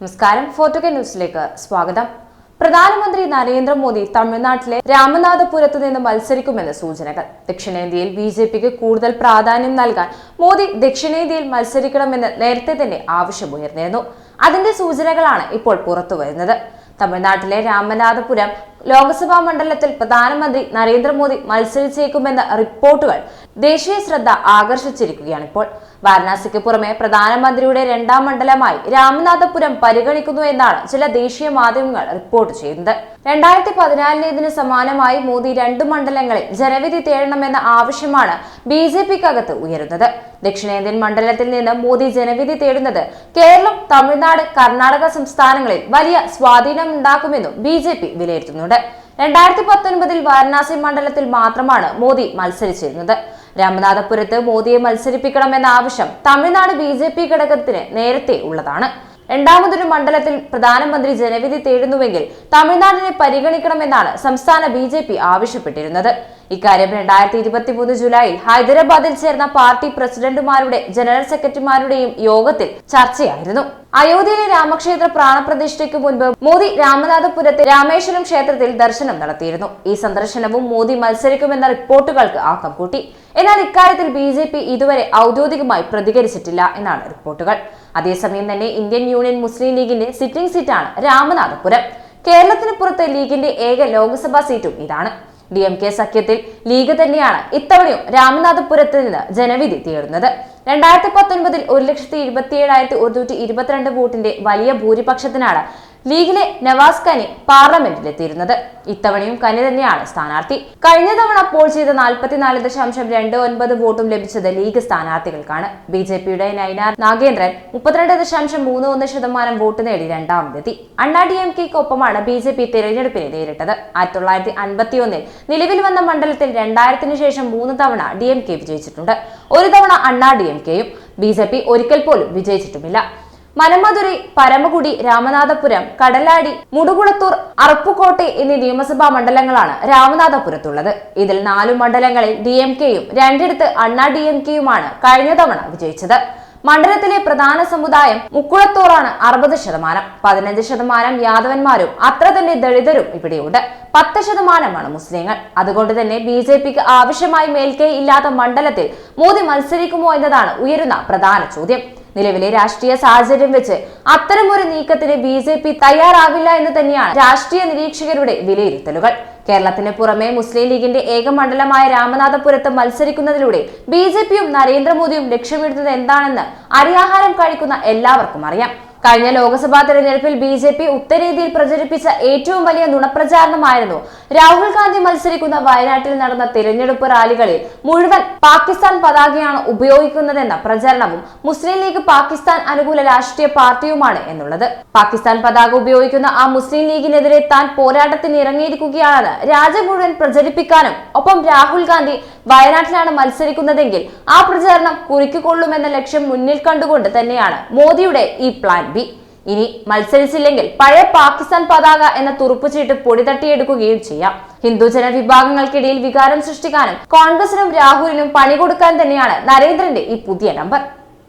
നമസ്കാരം. ഫോർട്ടുഗ ന്യൂസിലേക്ക് സ്വാഗതം. പ്രധാനമന്ത്രി നരേന്ദ്രമോദി തമിഴ്നാട്ടിലെ രാമനാഥപുരത്ത് നിന്ന് മത്സരിക്കുമെന്ന് സൂചനകൾ. ദക്ഷിണേന്ത്യയിൽ ബി ജെ പിക്ക് കൂടുതൽ പ്രാധാന്യം നൽകാൻ മോദി ദക്ഷിണേന്ത്യയിൽ മത്സരിക്കണമെന്ന് നേരത്തെ തന്നെ ആവശ്യമുയർന്നിരുന്നു. അതിന്റെ സൂചനകളാണ് ഇപ്പോൾ പുറത്തുവരുന്നത്. തമിഴ്നാട്ടിലെ രാമനാഥപുരം ലോക്സഭാ മണ്ഡലത്തിൽ പ്രധാനമന്ത്രി നരേന്ദ്രമോദി മത്സരിച്ചേക്കുമെന്ന റിപ്പോർട്ടുകൾ ദേശീയ ശ്രദ്ധ ആകർഷിച്ചിരിക്കുകയാണ് ഇപ്പോൾ. വാരണാസിക്ക് പുറമെ പ്രധാനമന്ത്രിയുടെ രണ്ടാം മണ്ഡലമായി രാമനാഥപുരം പരിഗണിക്കുന്നു എന്നാണ് ചില ദേശീയ മാധ്യമങ്ങൾ റിപ്പോർട്ട് ചെയ്യുന്നത്. രണ്ടായിരത്തി പതിനാലിലേതിന് സമാനമായി മോദി രണ്ട് മണ്ഡലങ്ങളിൽ ജനവിധി തേടണമെന്ന ആവശ്യമാണ് ബി ജെ പിക്കകത്ത് ഉയരുന്നത്. ദക്ഷിണേന്ത്യൻ മണ്ഡലത്തിൽ നിന്ന് മോദി ജനവിധി തേടുന്നത് കേരളം തമിഴ്നാട് കർണാടക സംസ്ഥാനങ്ങളിൽ വലിയ സ്വാധീനമുണ്ടാക്കുമെന്നും ബി ജെ പി വിലയിരുത്തുന്നുണ്ട്. രണ്ടായിരത്തി പത്തൊൻപതിൽ വാരണാസി മണ്ഡലത്തിൽ മാത്രമാണ് മോദി മത്സരിച്ചിരുന്നത്. രാമനാഥപുരത്ത് മോദിയെ മത്സരിപ്പിക്കണമെന്ന ആവശ്യം തമിഴ്നാട് ബി ജെ പി ഘടകത്തിന് നേരത്തെ ഉള്ളതാണ്. രണ്ടാമതൊരു മണ്ഡലത്തിൽ പ്രധാനമന്ത്രി ജനവിധി തേടുന്നുവെങ്കിൽ തമിഴ്നാടിനെ പരിഗണിക്കണമെന്നാണ് സംസ്ഥാന ബി ആവശ്യപ്പെട്ടിരുന്നത്. ഇക്കാര്യം രണ്ടായിരത്തി ഇരുപത്തി മൂന്ന് ജൂലൈയിൽ ഹൈദരാബാദിൽ ചേർന്ന പാർട്ടി പ്രസിഡന്റുമാരുടെ ജനറൽ സെക്രട്ടറിമാരുടെയും യോഗത്തിൽ ചർച്ചയായിരുന്നു. അയോധ്യയിലെ രാമക്ഷേത്ര പ്രാണപ്രതിഷ്ഠയ്ക്ക് മുൻപ് മോദി രാമനാഥപുരത്തെ രാമേശ്വരം ക്ഷേത്രത്തിൽ ദർശനം നടത്തിയിരുന്നു. ഈ സന്ദർശനവും മോദി മത്സരിക്കുമെന്ന റിപ്പോർട്ടുകൾക്ക് ആക്കം കൂട്ടി. എന്നാൽ ഇക്കാര്യത്തിൽ ബി ജെ പി ഇതുവരെ ഔദ്യോഗികമായി പ്രതികരിച്ചിട്ടില്ല എന്നാണ് റിപ്പോർട്ടുകൾ. അതേസമയം തന്നെ ഇന്ത്യൻ യൂണിയൻ മുസ്ലിം ലീഗിന്റെ സിറ്റിംഗ് സീറ്റാണ് രാമനാഥപുരം. കേരളത്തിന് പുറത്ത് ലീഗിന്റെ ഏക ലോക്സഭാ സീറ്റും ഇതാണ്. ഡി എം കെ സഖ്യത്തിൽ ലീഗ് തന്നെയാണ് ഇത്തവണയും രാമനാഥപുരത്ത് നിന്ന് ജനവിധി തേടുന്നത്. രണ്ടായിരത്തി പത്തൊൻപതിൽ ഒരു ലക്ഷത്തി എഴുപത്തി ഏഴായിരത്തി ഒരുന്നൂറ്റി ഇരുപത്തിരണ്ട് വോട്ടിന്റെ വലിയ ഭൂരിപക്ഷത്തിനാണ് ലീഗിലെ നവാസ് കനി പാർലമെന്റിലെത്തിയിരുന്നത്. ഇത്തവണയും കനി തന്നെയാണ് സ്ഥാനാർത്ഥി. കഴിഞ്ഞ തവണ പോൾ ചെയ്ത നാൽപ്പത്തിനാല് ദശാംശം രണ്ട് ഒൻപത് വോട്ടും ലഭിച്ചത് ലീഗ് സ്ഥാനാർത്ഥികൾക്കാണ്. ബി ജെ പിയുടെ നൈനാർ നാഗേന്ദ്രൻ മുപ്പത്തിരണ്ട് ദശാംശം മൂന്ന് ഒന്ന് ശതമാനം വോട്ട് നേടി രണ്ടാമതെത്തി. അണ്ണാ ഡി എം കെക്കൊപ്പമാണ് ബി ജെ പി തിരഞ്ഞെടുപ്പിനെ നേരിട്ടത്. ആയിരത്തി തൊള്ളായിരത്തി അൻപത്തിയൊന്നിൽ നിലവിൽ വന്ന മണ്ഡലത്തിൽ രണ്ടായിരത്തിന് ശേഷം മൂന്ന് തവണ ഡി എം കെ വിജയിച്ചിട്ടുണ്ട്. ഒരു തവണ അണ്ണാ ഡി എം കെയും. ബി ജെ പി ഒരിക്കൽ പോലും വിജയിച്ചിട്ടുമില്ല. മനമധുരൈ പരമകുടി രാമനാഥപുരം കടലാടി മുടുകുളത്തൂർ അറപ്പുകോട്ടെ എന്നീ നിയമസഭാ മണ്ഡലങ്ങളാണ് രാമനാഥപുരത്തുള്ളത്. ഇതിൽ നാലു മണ്ഡലങ്ങളിൽ ഡി എം കെയും രണ്ടിടത്ത് അണ്ണാ ഡി എം കെയുമാണ് കഴിഞ്ഞ തവണ വിജയിച്ചത്. മണ്ഡലത്തിലെ പ്രധാന സമുദായം മുക്കുളത്തോറാണ് അറുപത് ശതമാനം. പതിനഞ്ച് ശതമാനം യാദവന്മാരും അത്ര തന്നെ ദളിതരും ഇവിടെയുണ്ട്. പത്ത് ശതമാനമാണ് മുസ്ലിങ്ങൾ. അതുകൊണ്ട് തന്നെ ബി ജെ പിക്ക് ആവശ്യമായി മേൽക്കൈ ഇല്ലാത്ത മണ്ഡലത്തിൽ മോദി മത്സരിക്കുമോ എന്നതാണ് ഉയരുന്ന പ്രധാന ചോദ്യം. നിലവിലെ രാഷ്ട്രീയ സാഹചര്യം വെച്ച് അത്തരമൊരു നീക്കത്തിന് ബി ജെ പി തയ്യാറാവില്ല എന്ന് തന്നെയാണ് രാഷ്ട്രീയ നിരീക്ഷകരുടെ വിലയിരുത്തലുകൾ. കേരളത്തിന് പുറമെ മുസ്ലിം ലീഗിന്റെ ഏക മണ്ഡലമായ രാമനാഥപുരത്ത് മത്സരിക്കുന്നതിലൂടെ ബി ജെ പിയും നരേന്ദ്രമോദിയും ലക്ഷ്യമിടുന്നത് എന്താണെന്ന് അരിയാഹാരം കഴിക്കുന്ന എല്ലാവർക്കും അറിയാം. കഴിഞ്ഞ ലോക്സഭാ തെരഞ്ഞെടുപ്പിൽ ബി ജെ പി ഉത്തരേന്ത്യയിൽ പ്രചരിപ്പിച്ച ഏറ്റവും വലിയ നുണപ്രചാരണമായിരുന്നു രാഹുൽ ഗാന്ധി മത്സരിക്കുന്ന വയനാട്ടിൽ നടന്ന തിരഞ്ഞെടുപ്പ് റാലികളിൽ മുഴുവൻ പാകിസ്ഥാൻ പതാകയാണ് ഉപയോഗിക്കുന്നതെന്ന പ്രചരണവും മുസ്ലിം ലീഗ് പാകിസ്ഥാൻ അനുകൂല രാഷ്ട്രീയ പാർട്ടിയുമാണ് എന്നുള്ളത്. പാകിസ്ഥാൻ പതാക ഉപയോഗിക്കുന്ന ആ മുസ്ലിം ലീഗിനെതിരെ താൻ പോരാട്ടത്തിന് ഇറങ്ങിയിരിക്കുകയാണെന്ന് രാജ്യം മുഴുവൻ പ്രചരിപ്പിക്കാനും ഒപ്പം രാഹുൽ ഗാന്ധി വയനാട്ടിലാണ് മത്സരിക്കുന്നതെങ്കിൽ ആ പ്രചാരണം കുറിക്കൊള്ളുമെന്ന ലക്ഷ്യം മുന്നിൽ കണ്ടുകൊണ്ട് തന്നെയാണ് മോദിയുടെ ഈ പ്ലാൻ. ബി ഇനി മത്സരിച്ചില്ലെങ്കിൽ പഴയ പാകിസ്ഥാൻ പതാക എന്ന തുറുപ്പുചീട്ട് പൊടി തട്ടിയെടുക്കുകയും ചെയ്യാം. ഹിന്ദുജന വിഭാഗങ്ങൾക്കിടയിൽ വികാരം സൃഷ്ടിക്കാനും കോൺഗ്രസിനും രാഹുലിനും പണി കൊടുക്കാൻ തന്നെയാണ് നരേന്ദ്രന്റെ ഈ പുതിയ നമ്പർ